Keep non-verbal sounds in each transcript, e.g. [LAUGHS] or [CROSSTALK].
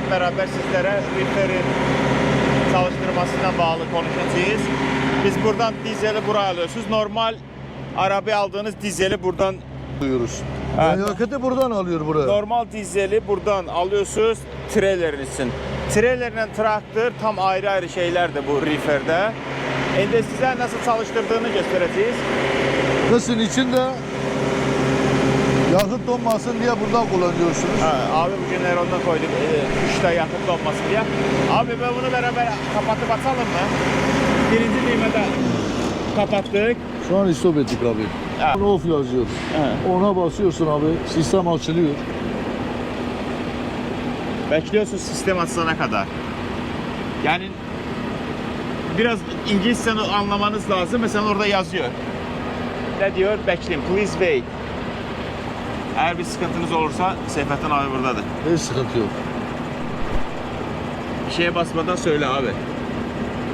hep beraber sizlere referin çalıştırmasına bağlı konuşacağız. Biz buradan dizeli buraya alıyorsunuz. Normal araba aldığınız dizeli buradan Duyuyoruz. Evet. Yakıtı buradan alıyor buraya. normal dizeli buradan alıyorsunuz trailerin için. Trailerle traktör tam ayrı ayrı şeylerdir bu reefer'de. Şimdi size nasıl çalıştırdığını göstereceğiz. Kısın içinde yakıt donmasın diye buradan kullanıyorsunuz. Ha, abi bugün ondan koyduk. Kışta yakıt olmasın diye. Abi ben bunu beraber kapatıp atalım mı? Birinci düğmede kapattık. Şu an istop ettik abi. Onu off yazıyor. He. Ona basıyorsun abi. Sistem açılıyor. Bekliyorsun sistem açılana kadar. Yani biraz İngilizce anlamanız lazım. Mesela orada yazıyor. Ne diyor? Bekleyin. Please wait. Eğer bir sıkıntınız olursa Seyfettin abi buradadır. Hiç sıkıntı yok. Bir şeye basmadan söyle abi.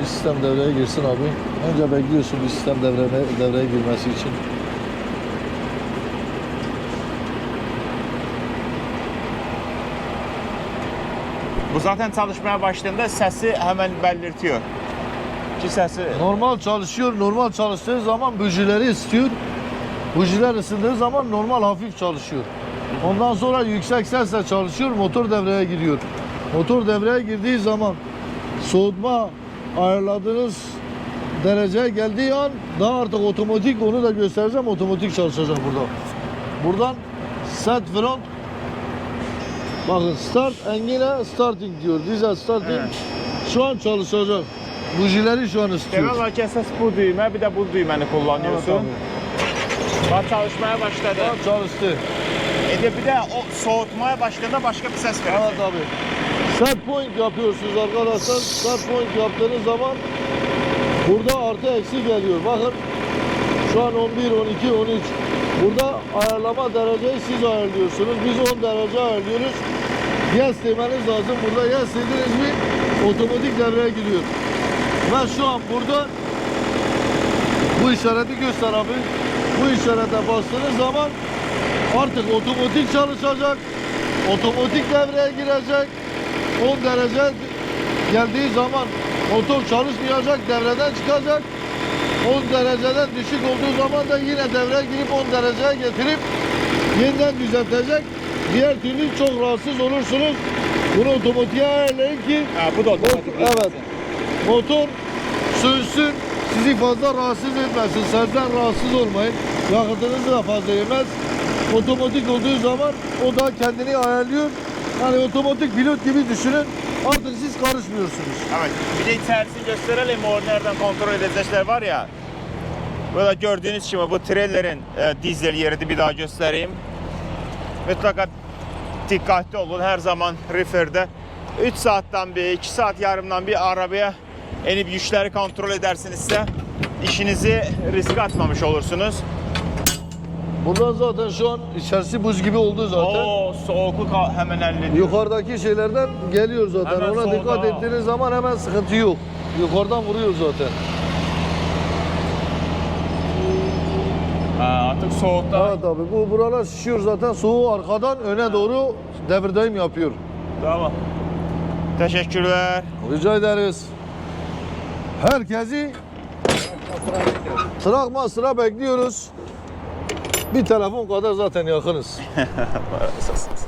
Bir sistem devreye girsin abi. Önce bekliyorsun bir sistem devreye, devreye girmesi için. Bu zaten çalışmaya başladığında sesi hemen belirtiyor. Ki sesi Normal çalışıyor. Normal çalıştığı zaman bujileri istiyor. Bujiler ısındığı zaman normal hafif çalışıyor. Ondan sonra yüksek sesle çalışıyor. Motor devreye giriyor. Motor devreye girdiği zaman soğutma ayarladığınız dereceye geldiği an daha artık otomatik onu da göstereceğim. Otomatik çalışacak burada. Buradan set front Bakın start engine starting diyor. Dizel starting. Evet. Şu an çalışacak. Bujileri şu an ısıtıyor. Demek olar ki esas bu düğme bir de bu düğmeni kullanıyorsun. Evet, Bak çalışmaya başladı. Tamam çalıştı. E de bir de o soğutmaya başladığında başka bir ses veriyor. Evet abi. Set point yapıyorsunuz arkadaşlar. Set point yaptığınız zaman burada artı eksi geliyor. Bakın şu an 11, 12, 13. Burada ayarlama dereceyi siz ayarlıyorsunuz. Biz 10 derece ayarlıyoruz. Yes demeniz lazım. Burada yes dediniz mi otomatik devreye giriyor. Ve şu an burada bu işareti göster abi. Bu işarete bastığınız zaman artık otomatik çalışacak. Otomatik devreye girecek. 10 derece geldiği zaman motor çalışmayacak, devreden çıkacak. 10 dereceden düşük olduğu zaman da yine devreye girip 10 dereceye getirip yeniden düzeltecek. Diğer türlü çok rahatsız olursunuz. Bunu otomatiğe ayarlayın ki Ha, bu da otomatik. Evet. motor sönsün, sizi fazla rahatsız etmesin. Senden rahatsız olmayın. Yakıtınızı da fazla yemez. Otomatik olduğu zaman o da kendini ayarlıyor. Yani otomatik pilot gibi düşünün. Artık siz karışmıyorsunuz. Evet. Bir de içerisini gösterelim. O nereden kontrol edecekler var ya. Böyle gördüğünüz gibi bu trailerin e, dizel yerini bir daha göstereyim. Mutlaka dikkatli olun. Her zaman refer'de 3 saatten bir, 2 saat yarımdan bir arabaya inip güçleri kontrol edersinizse işinizi riske atmamış olursunuz. Buradan zaten şu an içerisi buz gibi oldu zaten. Oo soğukluk ha- hemen hallediyor. Yukarıdaki şeylerden geliyor zaten. Hemen Ona solda. dikkat ettiğiniz zaman hemen sıkıntı yok. Yukarıdan vuruyor zaten. Ha, artık soğukta. Evet abi bu buralar şişiyor zaten soğuğu arkadan öne doğru devirdeyim yapıyor. Tamam. Teşekkürler. Rica ederiz. Herkesi sıra sıra bekliyoruz. Bir telefon kadar zaten yakınız. [LAUGHS]